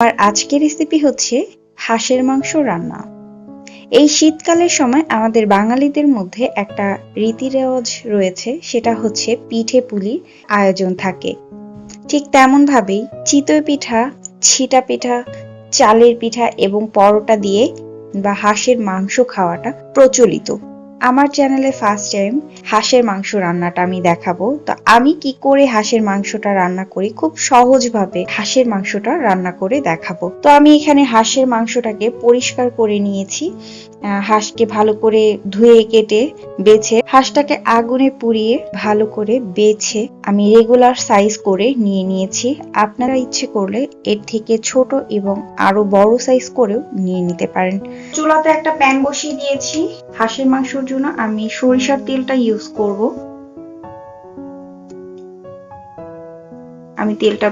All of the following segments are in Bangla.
আমার আজকের রেসিপি হচ্ছে হাঁসের মাংস রান্না। এই শীতকালের সময় আমাদের বাঙালিদের মধ্যে একটা রীতি রেওয়াজ রয়েছে, সেটা হচ্ছে পিঠে পুলির আয়োজন থাকে। ঠিক তেমন ভাবেই চিতই পিঠা, ছিটা পিঠা, চালের পিঠা এবং পরোটা দিয়ে বা হাঁসের মাংস খাওয়াটা প্রচলিত। আমার চ্যানেলে ফার্স্ট টাইম হাঁসের মাংস রান্নাটা আমি দেখাবো। তো আমি কি করে হাঁসের মাংসটা রান্না করি? খুব সহজভাবে হাঁসের মাংসটা রান্না করে দেখাবো। তো আমি এখানে হাঁসের মাংসটাকে পরিষ্কার করে নিয়েছি। হাঁসকে ভালো করে ধুয়ে কেটে বেছে হাঁসটাকে আগুনে পুড়িয়ে ভালো করে বেছে আমি রেগুলার সাইজ করে নিয়ে নিয়েছি। আপনারা ইচ্ছে করলে এর থেকে ছোট এবং আরও বড় সাইজ করেও নিয়ে নিতে পারেন। চুলাতে একটা প্যান বসিয়ে দিয়েছি। হাঁসের মাংসের জন্য আমি সরিষার তেলটা ইউজ করব। আমি তেলটা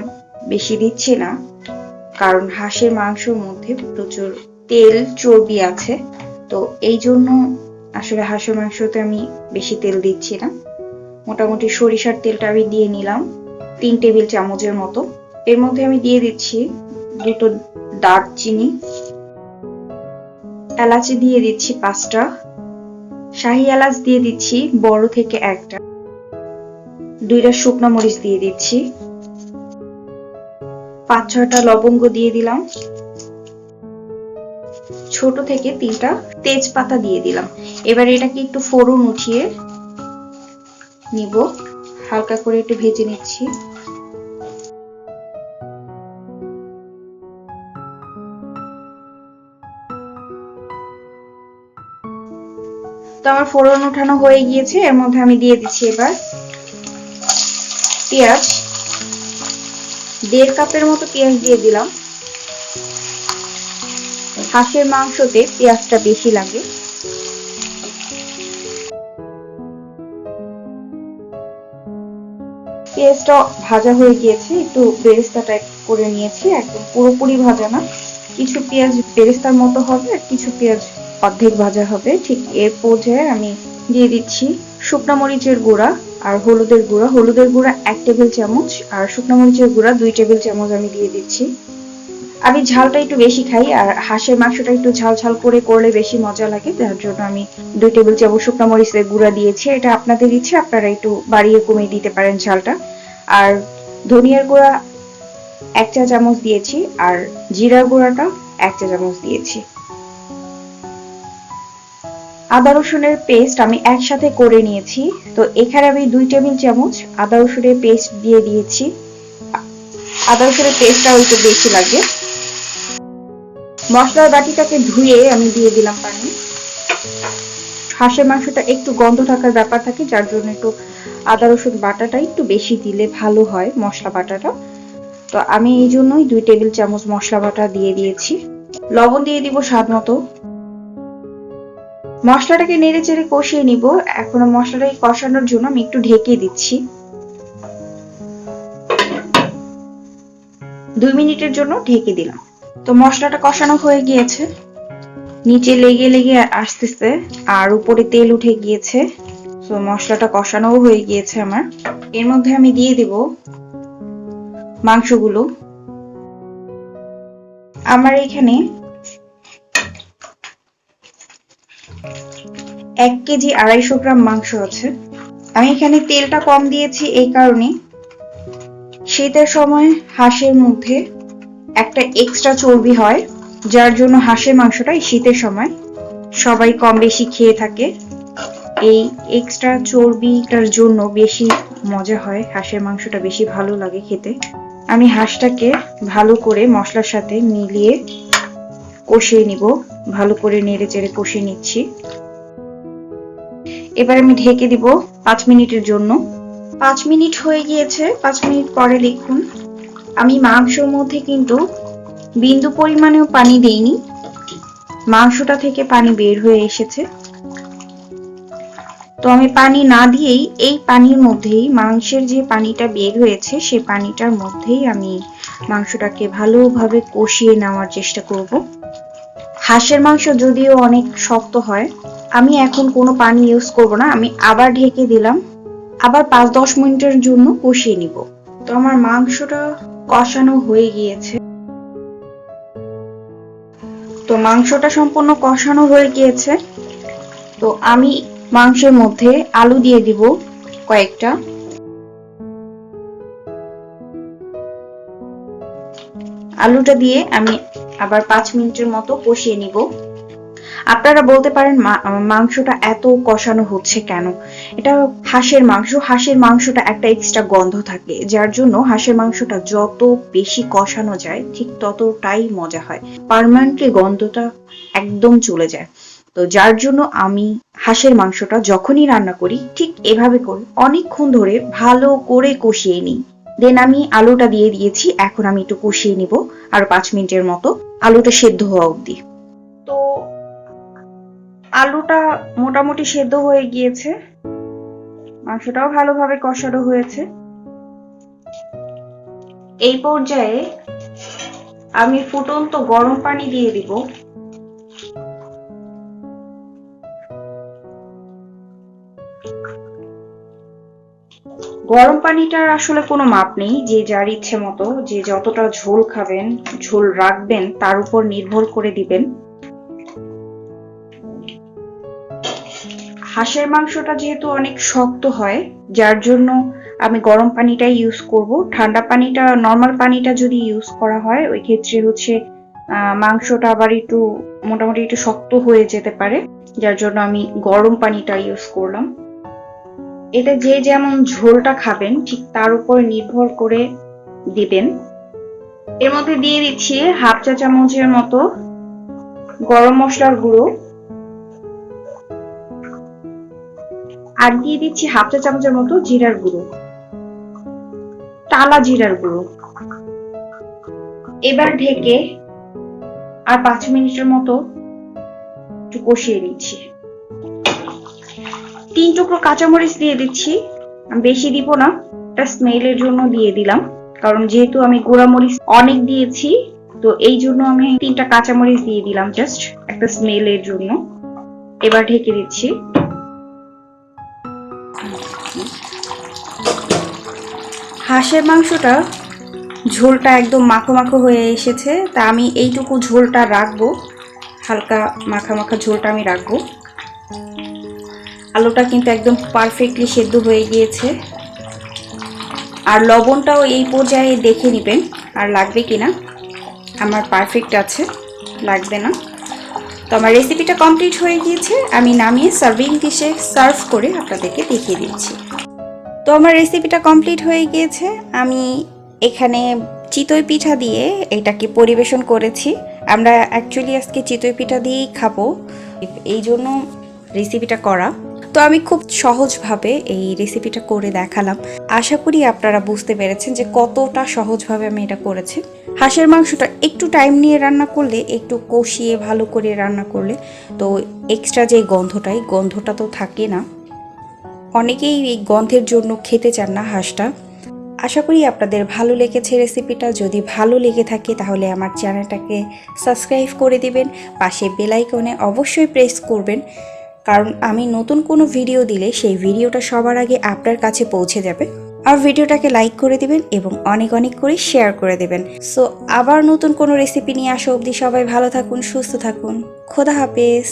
বেশি দিচ্ছি না, কারণ হাঁসের মাংসের মধ্যে প্রচুর তেল চর্বি আছে। তো এই জন্য আসলে হাঁসের মাংসতে আমি বেশি তেল দিচ্ছি না। মোটামুটি সরিষার তেলটা আমি দিয়ে নিলাম তিন টেবিল চামচের মতো। এর মধ্যে আমি দিয়ে দিচ্ছি দুটো দারচিনি। এলাচি দিয়ে দিচ্ছি পাঁচটা। শাহি এলাচ দিয়ে দিচ্ছি, বড় থেকে একটা। দুইটা শুকনো মরিচ দিয়ে দিচ্ছি। পাঁচ ছয়টা লবঙ্গ দিয়ে দিলাম। ছোট থেকে তিনটা তেজপাতা দিয়ে দিলাম। এবার এটাকে একটু ফোড়ন উঠিয়ে নিব। হালকা করে একটু ভেজে নিচ্ছি। আমার ফোড়ন উঠানো হয়ে গিয়েছে, এর মধ্যে আমি দিয়ে দিচ্ছি এবার পেঁয়াজ। দেড় কাপের মতো পেঁয়াজ দিয়ে দিলাম। হাঁসের মাংসতে পেঁয়াজটা বেশি লাগে। পেঁয়াজটা ভাজা হয়ে গিয়েছে, একটু বেরেস্তা টাইপ করে নিয়েছি, একদম পুরোপুরি ভাজা না। কিছু পেঁয়াজ বেরেস্তার মতো হবে, আর কিছু পেঁয়াজ অর্ধেক ভাজা হবে। ঠিক এর পর্যায়ে আমি দিয়ে দিচ্ছি শুকনো মরিচের গুঁড়া আর হলুদের গুঁড়া। হলুদের গুঁড়া এক টেবিল চামচ আর শুকনো মরিচের গুঁড়া দুই টেবিল চামচ আমি দিয়ে দিচ্ছি। আমি ঝালটা একটু বেশি খাই আর হাঁসের মাংসটা একটু ঝাল ঝাল করে করলে বেশি মজা লাগে যার জন্য আমি দুই টেবিল চামচ শুকনো মরিচের গুঁড়া দিয়েছি। এটা আপনাদের ইচ্ছে, আপনারা একটু বাড়িয়ে কমিয়ে দিতে পারেন ঝালটা। আর ধনিয়ার গুঁড়া এক চা চামচ দিয়েছি আর জিরার গুঁড়াটা এক চা চামচ দিয়েছি। আদা রসুনের পেস্ট আমি একসাথে করে নিয়েছি। তো এখানে আমি দুই টেবিল চামচ আদা রসুনের পেস্ট দিয়ে দিয়েছি। আদা রসুনের পেস্টটাও একটু বেশি লাগে। মশলার বাটিটাকে ধুয়ে আমি দিয়ে দিলাম পানি। হাঁসের মাংসটা একটু গন্ধ থাকার ব্যাপার থাকে, যার জন্য একটু আদা রসুন বাটাটা একটু বেশি দিলে ভালো হয় মশলা বাটাটা। তো আমি এই জন্যই দুই টেবিল চামচ মশলা বাটা দিয়ে দিয়েছি। লবণ দিয়ে দিব স্বাদ মতো। মশলাটাকে নেড়ে চেড়ে কষিয়ে নিব। এখনও মশলাটাকে কষানোর জন্য আমি একটু ঢেকে দিচ্ছি। দুই মিনিটের জন্য ঢেকে দিলাম। তো মশলাটা কষানো হয়ে গিয়েছে। নিচে লেগে লেগে আসতেছে আর উপরে তেল উঠে গিয়েছে। তো মশলাটা কষানোও হয়ে গিয়েছে আমার। এর মধ্যে আমি দিয়ে দিব মাংসগুলো। আমার এখানে এক কেজি আড়াইশো গ্রাম মাংস আছে। আমি এখানে তেলটা কম দিয়েছি এই কারণে। শীতের সময় হাঁসের মধ্যে একটা এক্সট্রা চর্বি হয়, যার জন্য হাঁসের মাংসটা শীতের সময় সবাই কম বেশি খেয়ে থাকে। এই এক্সট্রা চর্বিটার জন্য বেশি মজা হয়, হাঁসের মাংসটা বেশি ভালো লাগে খেতে। আমি হাঁসটাকে ভালো করে মশলার সাথে মিলিয়ে কষিয়ে নিব। ভালো করে নেড়ে চেড়ে কষিয়ে নিচ্ছি। এবার আমি ঢেকে দিব পাঁচ মিনিটের জন্য। পাঁচ মিনিট হয়ে গিয়েছে, পাঁচ মিনিট পরে দেখুন আমি মাংসর মধ্যে কিন্তু বিন্দু পরিমাণেও পানি দেইনি। মাংসটা থেকে পানি বের হয়ে এসেছে। তো আমি পানি না দিয়েই এই পানির মধ্যেই, মাংসের যে পানিটা বের হয়েছে, সেই পানিটার মধ্যেই আমি মাংসটাকে ভালোভাবে কষিয়ে নেওয়ার চেষ্টা করব। হাঁসের মাংস যদিও অনেক শক্ত হয় আমি এখন কোনো পানি ইউজ করব না, আমি আবার ঢেকে দিলাম। আবার পাঁচ দশ মিনিটের জন্য কষিয়ে নিব। তো আমার মাংসটা কষানো হয়ে গিয়েছে। তো মাংসটা সম্পূর্ণ কষানো হয়ে গিয়েছে। তো আমি মাংসের মধ্যে আলু দিয়ে দিব কয়েকটা। আলুটা দিয়ে আমি আবার পাঁচ মিনিটের মতো কষিয়ে নিব। আপনারা বলতে পারেন মাংসটা এত কষানো হচ্ছে কেন? এটা হাঁসের মাংস, হাঁসের মাংসটা একটা এক্সট্রা গন্ধ থাকে, যার জন্য হাঁসের মাংসটা যত বেশি কষানো যায়, ঠিক ততটাই মজা হয়। পার্মানেন্টলি গন্ধটা একদম চলে যায়। তো যার জন্য আমি হাঁসের মাংসটা যখনই রান্না করি, ঠিক এভাবে করি, অনেকক্ষণ ধরে ভালো করে কষিয়ে নিই। দেন আমি আলুটা দিয়ে দিয়েছি, এখন আমি একটু কষিয়ে নিব, আর পাঁচ মিনিটের মতো আলুটা সেদ্ধ হওয়া অবধি। আলুটা মোটামুটি সেদ্ধ হয়ে গিয়েছে। মাংসটাও ভালোভাবে কষানো হয়েছে। এই পর্যায়ে আমি ফুটন্ত গরম পানি দিয়ে দিব। গরম পানিটার আসলে কোনো মাপ নেই। যে যার ইচ্ছে মতো, যে যতটা ঝোল খাবেন, ঝোল রাখবেন, তার উপর নির্ভর করে দিবেন। হাঁসের মাংসটা যেহেতু অনেক শক্ত হয়, যার জন্য আমি গরম পানিটাই ইউজ করব। ঠান্ডা পানিটা নর্মাল পানিটা যদি ইউজ করা হয়, ওই ক্ষেত্রে হচ্ছে মাংসটা আবার একটু মোটামুটি একটু শক্ত হয়ে যেতে পারে, যার জন্য আমি গরম পানিটা ইউজ করলাম। এটা যে যেমন ঝোলটা খাবেন, ঠিক তার উপর নির্ভর করে দিবেন। এর মধ্যে দিয়ে দিচ্ছি হাফ চা চামচের মতো গরম মশলার গুঁড়ো। আর দিয়ে দিচ্ছি হাফ চা চামচের মতো জিরার গুঁড়ো। টালা জিরার গুঁড়ো। এবার ঢেকে আর পাঁচ মিনিটের মতো একটু কষিয়ে নিচ্ছি। তিন টুকরো কাঁচামরিচ দিয়ে দিচ্ছি। বেশি দিব না, এটা স্মেলের জন্য দিয়ে দিলাম। কারণ যেহেতু আমি গোড়ামরিচ অনেক দিয়েছি, তো এই জন্য আমি তিনটা কাঁচামরিচ দিয়ে দিলাম জাস্ট একটা স্মেলের জন্য। এবার ঢেকে দিচ্ছি। হাঁসের মাংসটা ঝোলটা একদম মাখো মাখো হয়ে এসেছে। তা আমি এইটুকু ঝোলটা রাখব। হালকা মাখা মাখা ঝোলটা আমি রাখব। আলুটা কিন্তু একদম পারফেক্টলি সেদ্ধ হয়ে গিয়েছে। আর লবণটাও এই পর্যায়ে দেখে নেবেন, আর লাগবে কি না। আমার পারফেক্ট আছে, লাগবে না। তো আমার রেসিপিটা কমপ্লিট হয়ে গিয়েছে। আমি নামিয়ে সার্ভিং ডিশে সার্ভ করে আপনাদেরকে দেখিয়ে দিচ্ছি। তো আমার রেসিপিটা কমপ্লিট হয়ে গিয়েছে। আমি এখানে চিতই পিঠা দিয়ে এটাকে পরিবেশন করেছি। আমরা অ্যাকচুয়ালি আজকে চিতই পিঠা দিয়েই খাব। এই জন্য রেসিপিটা করা। তো আমি খুব সহজভাবে এই রেসিপিটা করে দেখালাম। আশা করি আপনারা বুঝতে পেরেছেন যে কতটা সহজভাবে আমি এটা করেছি। হাঁসের মাংসটা একটু টাইম নিয়ে রান্না করলে, একটু কষিয়ে ভালো করে রান্না করলে, তো এক্সট্রা যে গন্ধটাই গন্ধটা তো থাকে না। অনেকেই এই গন্ধের জন্য খেতে চান না হাঁসটা। আশা করি আপনাদের ভালো লেগেছে রেসিপিটা। যদি ভালো লেগে থাকে তাহলে আমার চ্যানেলটাকে সাবস্ক্রাইব করে দিবেন, পাশে বেল আইকনে অবশ্যই প্রেস করবেন। কারণ আমি নতুন কোনো ভিডিও দিলে সেই ভিডিওটা সবার আগে আপনার কাছে পৌঁছে যাবে। আর ভিডিওটাকে লাইক করে দিবেন এবং অনেক অনেক করে শেয়ার করে দেবেন। সো আবার নতুন কোনো রেসিপি নিয়ে আসা অবধি সবাই ভালো থাকুন, সুস্থ থাকুন। খোদা হাফেজ।